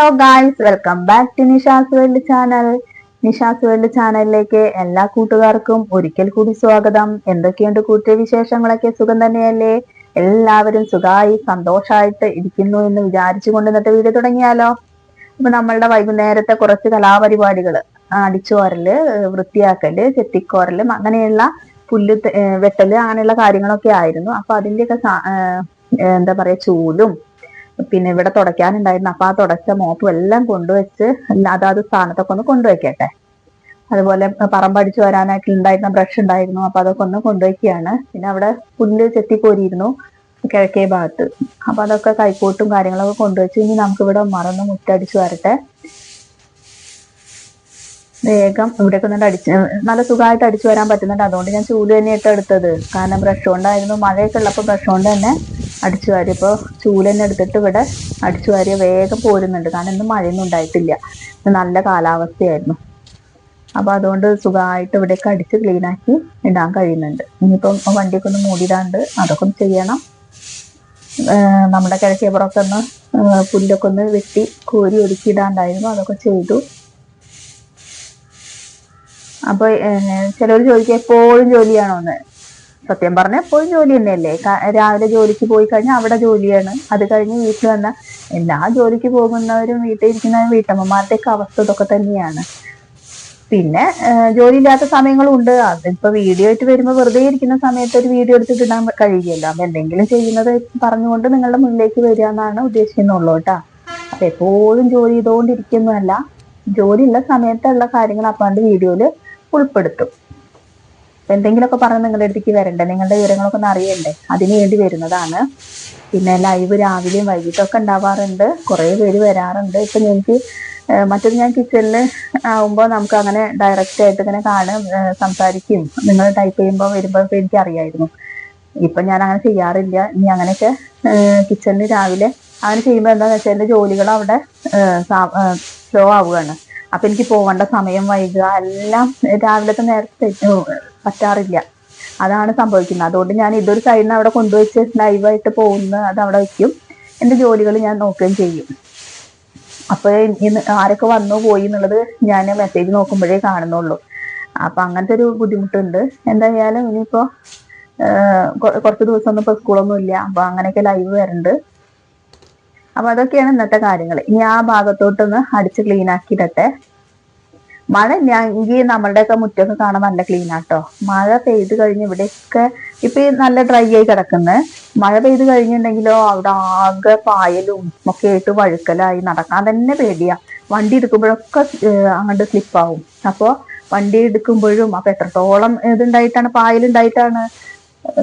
Hello guys welcome back to Nisha's world channel Nisha's world ചാനലിലേക്ക് എല്ലാ കൂട്ടുകാർക്കും ഒരിക്കൽ കൂടി സ്വാഗതം. എന്തൊക്കെയുണ്ട് കൂട്ടിയ വിശേഷങ്ങളൊക്കെ? സുഖം തന്നെയല്ലേ? എല്ലാവരും സുഖമായി സന്തോഷമായിട്ട് ഇരിക്കുന്നു എന്ന് വിചാരിച്ചു കൊണ്ട് ഇന്നത്തെ വീഡിയോ തുടങ്ങിയാലോ? അപ്പൊ നമ്മളുടെ വൈകുന്നേരത്തെ കുറച്ച് കലാപരിപാടികൾ അടിച്ചോരൽ വൃത്തിയാക്കൽ ചെത്തിക്കോരൽ അങ്ങനെയുള്ള പുല്ല് വെട്ടൽ അങ്ങനെയുള്ള കാര്യങ്ങളൊക്കെ ആയിരുന്നു. അപ്പൊ അതിന്റെയൊക്കെ എന്താ പറയാ ചൂലും പിന്നെ ഇവിടെ തുടയ്ക്കാനുണ്ടായിരുന്നു. അപ്പൊ ആ തുടച്ച മോപ്പും എല്ലാം കൊണ്ടുവച്ച് അതാത് സ്ഥാനത്തൊക്കെ ഒന്ന് കൊണ്ടുവയ്ക്കട്ടെ. അതുപോലെ പറമ്പടിച്ചു വരാനായിട്ട് ഉണ്ടായിരുന്ന ബ്രഷ് ഉണ്ടായിരുന്നു. അപ്പൊ അതൊക്കെ ഒന്ന് കൊണ്ടുവയ്ക്കുകയാണ്. പിന്നെ അവിടെ പുല്ല് ചെത്തിക്കോരിയിരുന്നു കിഴക്കേ ഭാഗത്ത്. അപ്പൊ അതൊക്കെ കൈക്കോട്ടും കാര്യങ്ങളൊക്കെ കൊണ്ടുവച്ച് ഇനി നമുക്ക് ഇവിടെ മറന്ന് മുറ്റടിച്ചു വരട്ടെ. വേഗം ഇവിടെയൊക്കെ ഒന്ന് അടിച്ച് നല്ല സുഖമായിട്ട് അടിച്ചു വരാൻ പറ്റുന്നുണ്ട്. അതുകൊണ്ട് ഞാൻ ചൂൽ തന്നെ ഇട്ട് എടുത്തത്. കാരണം ബ്രഷ് കൊണ്ടായിരുന്നു. മഴയൊക്കെ ഉള്ളപ്പോൾ ബ്രഷ് കൊണ്ട് തന്നെ അടിച്ചു വാരി. ഇപ്പോൾ ചൂൽ തന്നെ എടുത്തിട്ട് ഇവിടെ അടിച്ചു വാരിയ വേഗം പോരുന്നുണ്ട്. കാരണം ഇന്ന് മഴയൊന്നും ഉണ്ടായിട്ടില്ല. നല്ല കാലാവസ്ഥയായിരുന്നു. അപ്പോൾ അതുകൊണ്ട് സുഖമായിട്ട് ഇവിടെയൊക്കെ അടിച്ച് ക്ലീനാക്കി ഇടാൻ കഴിയുന്നുണ്ട്. ഇനിയിപ്പം വണ്ടിയൊക്കെ ഒന്ന് മൂടിയിടാണ്ട് അതൊക്കെ ഒന്ന് ചെയ്യണം. നമ്മുടെ കിഴക്കേപ്പുറമൊക്കെ ഒന്ന് പുല്ലൊക്കെ ഒന്ന് വെട്ടി കോരി ഒതുക്കിയിടാണ്ടായിരുന്നു അതൊക്കെ ചെയ്തു. അപ്പൊ ചിലവർ ചോദിക്കുക എപ്പോഴും ജോലിയാണോ എന്ന്. സത്യം പറഞ്ഞാൽ എപ്പോഴും ജോലി തന്നെയല്ലേ? രാവിലെ ജോലിക്ക് പോയി കഴിഞ്ഞാൽ അവിടെ ജോലിയാണ്. അത് കഴിഞ്ഞ് വീട്ടിൽ വന്ന എല്ലാ ജോലിക്ക് പോകുന്നവരും വീട്ടിൽ ഇരിക്കുന്ന വീട്ടമ്മമാരുടെയൊക്കെ അവസ്ഥ ഇതൊക്കെ തന്നെയാണ്. പിന്നെ ജോലി ഇല്ലാത്ത സമയങ്ങളും ഉണ്ട് അതിപ്പോ വീഡിയോ ആയിട്ട് വരുമ്പോൾ വെറുതെ ഇരിക്കുന്ന സമയത്ത് ഒരു വീഡിയോ എടുത്തിട്ട് ഇടാൻ കഴിയില്ലല്ലോ. അപ്പൊ എന്തെങ്കിലും ചെയ്യുന്നത് പറഞ്ഞുകൊണ്ട് നിങ്ങളുടെ മുന്നിലേക്ക് വരിക എന്നാണ് ഉദ്ദേശിക്കുന്നുള്ളൂ കേട്ടാ. അപ്പൊ എപ്പോഴും ജോലി ചെയ്തുകൊണ്ടിരിക്കുന്നതല്ല ജോലി ഉള്ള സമയത്തുള്ള കാര്യങ്ങൾ അപ്പാണ്ട് വീഡിയോയിൽ ഉൾപ്പെടുത്തും. എന്തെങ്കിലുമൊക്കെ പറഞ്ഞ് നിങ്ങളുടെ അടുത്തേക്ക് വരണ്ടേ? നിങ്ങളുടെ വിവരങ്ങളൊക്കെ ഒന്ന് അറിയണ്ടേ? അതിന് വേണ്ടി വരുന്നതാണ്. പിന്നെ ലൈവ് രാവിലെയും വൈകിട്ടൊക്കെ ഉണ്ടാവാറുണ്ട്. കുറേ പേര് വരാറുണ്ട്. ഇപ്പൊ എനിക്ക് മറ്റൊരു ഞാൻ കിച്ചണിൽ ആവുമ്പോൾ നമുക്ക് അങ്ങനെ ഡയറക്റ്റ് ആയിട്ട് ഇങ്ങനെ കാണും സംസാരിക്കും. നിങ്ങൾ ടൈപ്പ് ചെയ്യുമ്പോൾ വരുമ്പോൾ എനിക്ക് അറിയായിരുന്നു. ഇപ്പൊ ഞാൻ അങ്ങനെ ചെയ്യാറില്ല. ഇനി അങ്ങനെയൊക്കെ കിച്ചണിൽ രാവിലെ അങ്ങനെ ചെയ്യുമ്പോൾ എന്താണെന്ന് വെച്ചാൽ എന്റെ ജോലികൾ അവിടെ സ്ലോ ആവുകയാണ്. അപ്പൊ എനിക്ക് പോകേണ്ട സമയം വൈകുക. എല്ലാം രാവിലത്തെ നേരത്തെ പറ്റാറില്ല. അതാണ് സംഭവിക്കുന്നത്. അതുകൊണ്ട് ഞാൻ ഇതൊരു സൈഡിൽ നിന്ന് അവിടെ കൊണ്ടുവച്ച് ലൈവായിട്ട് പോകുന്ന അത് അവിടെ വയ്ക്കും എന്റെ ജോലികൾ ഞാൻ നോക്കുകയും ചെയ്യും. അപ്പോൾ ഇന്ന് ആരൊക്കെ വന്നു പോയി എന്നുള്ളത് ഞാൻ മെസ്സേജ് നോക്കുമ്പോഴേ കാണുന്നുള്ളൂ. അപ്പം അങ്ങനത്തെ ഒരു ബുദ്ധിമുട്ടുണ്ട്. എന്തായാലും ഇനിയിപ്പോൾ കുറച്ച് ദിവസമൊന്നും ഇപ്പോൾ സ്കൂളൊന്നും ഇല്ല. അപ്പോൾ അങ്ങനെയൊക്കെ ലൈവ് വരുന്നുണ്ട് അപ്പോൾ അതൊക്കെയാണ് ഇന്നത്തെ കാര്യങ്ങൾ ഇനി ആ ഭാഗത്തോട്ടൊന്ന് അടിച്ച് ക്ലീൻ ആക്കിയിട്ടെ മഴ ഇല്ലെങ്കിൽ നമ്മളുടെയൊക്കെ മുറ്റൊക്കെ കാണാൻ നല്ല ക്ലീൻ ആട്ടോ. മഴ പെയ്ത് കഴിഞ്ഞ് ഇവിടെയൊക്കെ ഇപ്പൊ നല്ല ഡ്രൈ ആയി കിടക്കുന്നത് മഴ പെയ്ത് കഴിഞ്ഞിട്ടുണ്ടെങ്കിലോ അവിടെ ആകെ പായലും ഒക്കെ ആയിട്ട് വഴുക്കലായി നടക്കാൻ തന്നെ പേടിയാ. വണ്ടി എടുക്കുമ്പോഴൊക്കെ അങ്ങോട്ട് സ്ലിപ്പാവും അപ്പോ വണ്ടി എടുക്കുമ്പോഴും അപ്പൊ എത്രത്തോളം ഇതുണ്ടായിട്ടാണ് പായലുണ്ടായിട്ടാണ്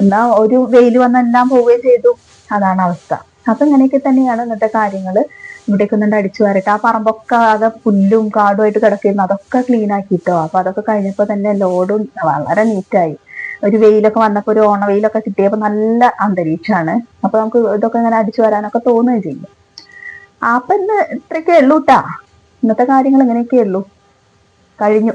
എന്നാ ഒരു വെയിൽ വന്നെല്ലാം പോവുകയും ചെയ്തു. അതാണ് അവസ്ഥ. അപ്പൊ ഇങ്ങനെയൊക്കെ തന്നെയാണ് ഇന്നത്തെ കാര്യങ്ങൾ. ഇവിടേക്ക് അടിച്ചു വരട്ടെ. ആ പറമ്പൊക്കെ ആകെ പുല്ലും കാടുമായിട്ട് കിടക്കുന്നു അതൊക്കെ ക്ലീൻ ആക്കിയിട്ടോ അപ്പൊ അതൊക്കെ കഴിഞ്ഞപ്പോ തന്നെ ലോഡും വളരെ നീറ്റായി ഒരു വെയിലൊക്കെ വന്നപ്പോ ഒരു ഓണവെയിലൊക്കെ കിട്ടിയപ്പോ നല്ല അന്തരീക്ഷമാണ്. അപ്പൊ നമുക്ക് ഇതൊക്കെ ഇങ്ങനെ അടിച്ചു വരാനൊക്കെ തോന്നുകയും ചെയ്യും. അപ്പൊ ഇന്ന് ഇത്രയൊക്കെ ഉള്ളൂട്ടാ ഇന്നത്തെ കാര്യങ്ങൾ ഇങ്ങനെയൊക്കെ ഉള്ളൂ. കഴിഞ്ഞു.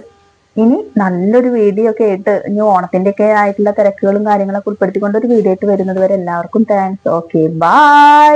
ഇനി നല്ലൊരു വീഡിയോ ഒക്കെ ആയിട്ട് ഇനി ഓണത്തിന്റെ ഒക്കെ ആയിട്ടുള്ള തിരക്കുകളും കാര്യങ്ങളൊക്കെ ഉൾപ്പെടുത്തിക്കൊണ്ട് ഒരു വീഡിയോ ആയിട്ട് വരുന്നത് വരെ എല്ലാവർക്കും താങ്ക്സ് ഓക്കെ ബൈ